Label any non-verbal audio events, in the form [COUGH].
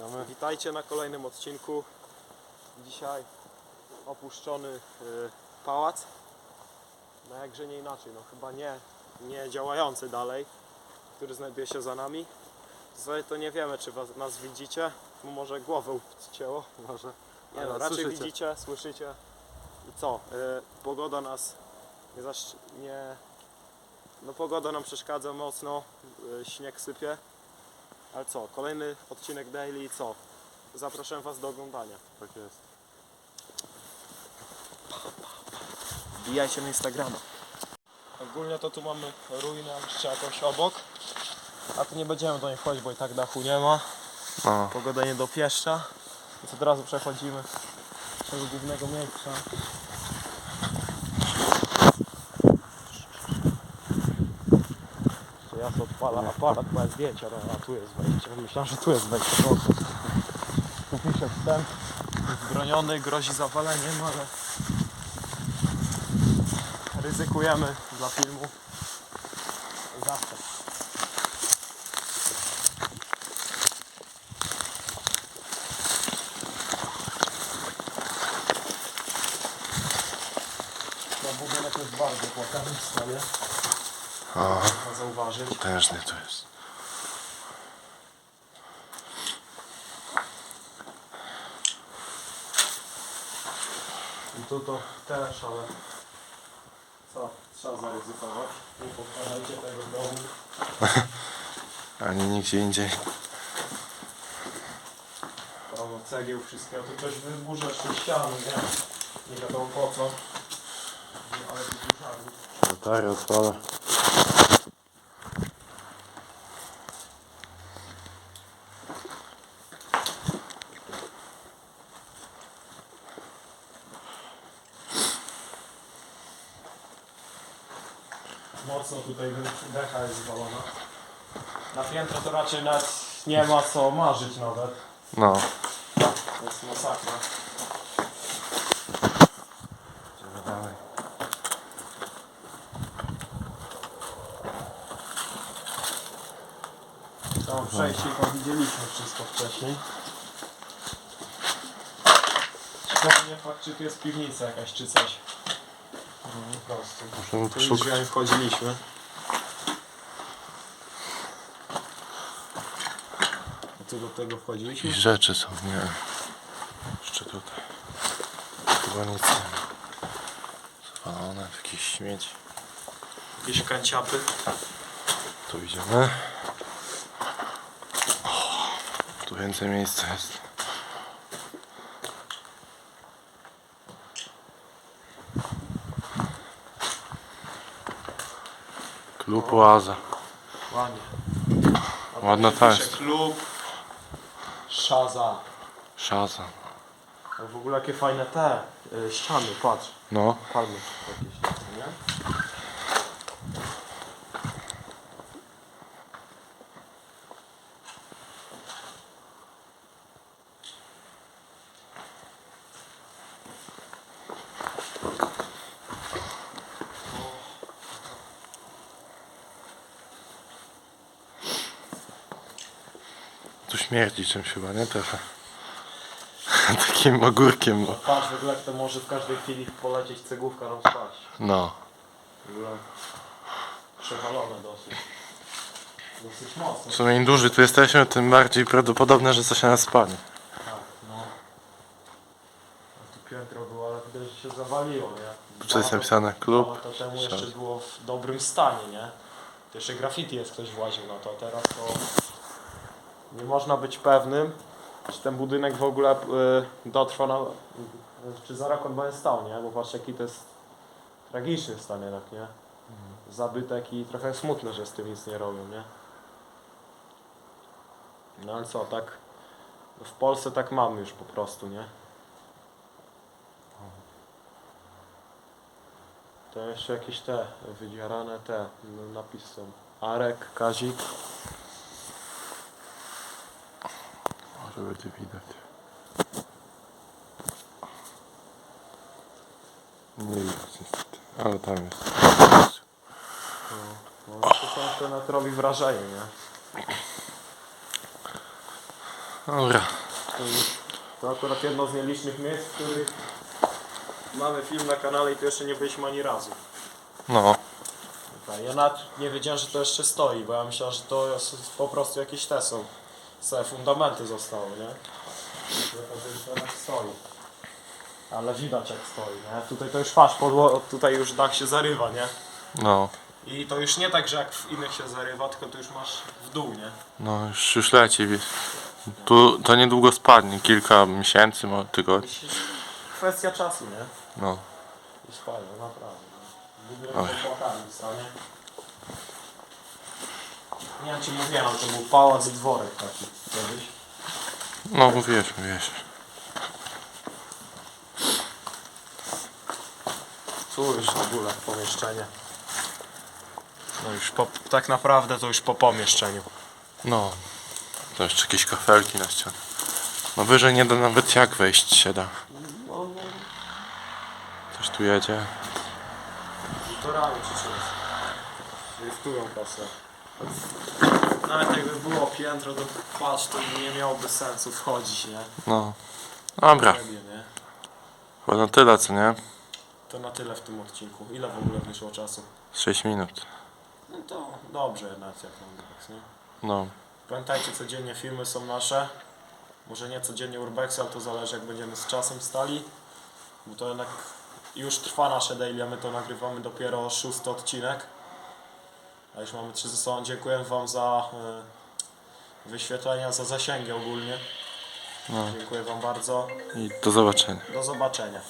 Witamy. Witajcie na kolejnym odcinku. Dzisiaj opuszczony y, pałac. No jakże nie inaczej, no chyba nie, nie działający dalej, który znajduje się za nami. Tutaj to nie wiemy, czy was, nas widzicie, bo może głowę cięło, [LAUGHS] może. Nie no, raczej słyszycie. widzicie, słyszycie. I co? Y, pogoda nas nie, nie... No pogoda nam przeszkadza mocno, y, śnieg sypie. Ale co, kolejny odcinek daily i co? Zapraszam Was do oglądania. Tak jest. Wbijajcie na Instagrama. Ogólnie to tu mamy ruinę jeszcze jakoś obok. A tu nie będziemy do niej wchodzić, bo i tak dachu nie ma. No. Pogoda nie dopieszcza. Więc od razu przechodzimy do głównego miejsca. Ja sobie odpala aparat, jest zdjęcia, a tu jest wejście. Myślałem, że tu jest wejście. No, tu pisze wstęp. Zbroniony, grozi zawaleniem, ale ryzykujemy dla filmu. Zawsze. No budynek jest bardzo płakany w A, Można zauważyć. potężny to jest. I tu to też, ale co? Trzeba zaryzykować. Nie powtarzajcie tego w domu. [LAUGHS] Ani nigdzie indziej. Pełno cegieł, wszystkiego. Tu ktoś wyburza jeszcze ściany, nie? Nie wiadomo po co. Latarę odpala. Mocno tutaj decha jest zwalona. Na piętro to raczej nawet nie ma co marzyć nawet. No. To jest masakra. Przejście to widzieliśmy wszystko wcześniej. Ciekawe nie fakt, czy tu jest piwnica jakaś, czy coś. Po prostu. Tu już drzwiami wchodziliśmy. A tu do tego wchodziliśmy? Jakieś rzeczy są, nie. Jeszcze tutaj. Chyba nic nie ma. Zwalone, jakieś śmieci. Jakieś kanciapy. Tu idziemy. Tu więcej miejsca jest. Klub Oaza. Ładnie. Ładna ta jest. Klub Szaza. Szaza. A W ogóle jakie fajne te y, ściany, patrz. No. Palmy jakieś, nie? Śmierdzi czymś chyba, nie? Trochę. [LAUGHS] Takim ogórkiem. Bo... Patrz, w ogóle jak to może w każdej chwili polecieć cegłówka nam spaść. No. W ogóle przewalone dosyć. Dosyć mocno. W sumie im dłużej tu jesteśmy, tym bardziej prawdopodobne, że coś na nas spadnie. Tak, no. A tu piętro było, ale widać, że się zawaliło, nie? Tu jest napisane klub. Dwa lata temu jeszcze było w dobrym stanie, nie? To jeszcze graffiti jest ktoś właził na to, a teraz to nie można być pewnym, czy ten budynek w ogóle y, dotrwa na... czy za rok on będzie stał, nie? Bo patrz jaki to jest tragiczny stan jednak, nie? Zabytek i trochę smutne, że z tym nic nie robią, nie? No ale co, tak w Polsce tak mamy już po prostu, nie? To jeszcze jakieś te wydzierane te no, napisy są. Arek, Kazik. Może będzie widać. Nie widać niestety. Ale tam jest. No, to często na to robi wrażenie, nie? Dobra. To, to akurat jedno z nielicznych miejsc, w których mamy film na kanale i tu jeszcze nie byliśmy ani razu. No. Ja nawet nie wiedziałem, że to jeszcze stoi, bo ja myślałem, że to jest po prostu jakieś te są. Same fundamenty zostały, nie? To teraz stoi. Ale widać jak stoi, nie? Tutaj to już patrz, podło... tutaj już dach się zarywa, nie? No. I to już nie tak, że jak w innych się zarywa, tylko tu już masz w dół, nie? No już, już leci. wie- Tu to niedługo spadnie. Kilka miesięcy, może tygodni. Kwestia czasu, nie? No. I spadnie, naprawdę. W ogóle to płakami stanie. Nie wiem czy mówiłem, ale to był pałac i dworek taki kiedyś. No mówiłeś, mówiłeś. Tu już w ogóle pomieszczenie. No już po, tak naprawdę to już po pomieszczeniu. No. To jeszcze jakieś kafelki na ścianie. No wyżej nie da nawet jak wejść się da. Coś tu jedzie. to rano czy czymś. Driftują kasę. Nawet jakby było piętro, to patrz, to nie miałoby sensu wchodzić, nie? No. Dobra. Nie? Chyba na tyle, co nie? To na tyle w tym odcinku. Ile w ogóle wyszło czasu? 6 minut. No to dobrze jednak jak na Urbex, nie? No. Pamiętajcie, codziennie filmy są nasze. Może nie codziennie Urbex, ale to zależy jak będziemy z czasem stali. Bo to jednak już trwa nasze daily, a my to nagrywamy dopiero szósty odcinek. A już mamy trzy ze sobą. Dziękuję Wam za y, wyświetlenia, za zasięgi ogólnie. No. Dziękuję Wam bardzo. I do zobaczenia. Do zobaczenia.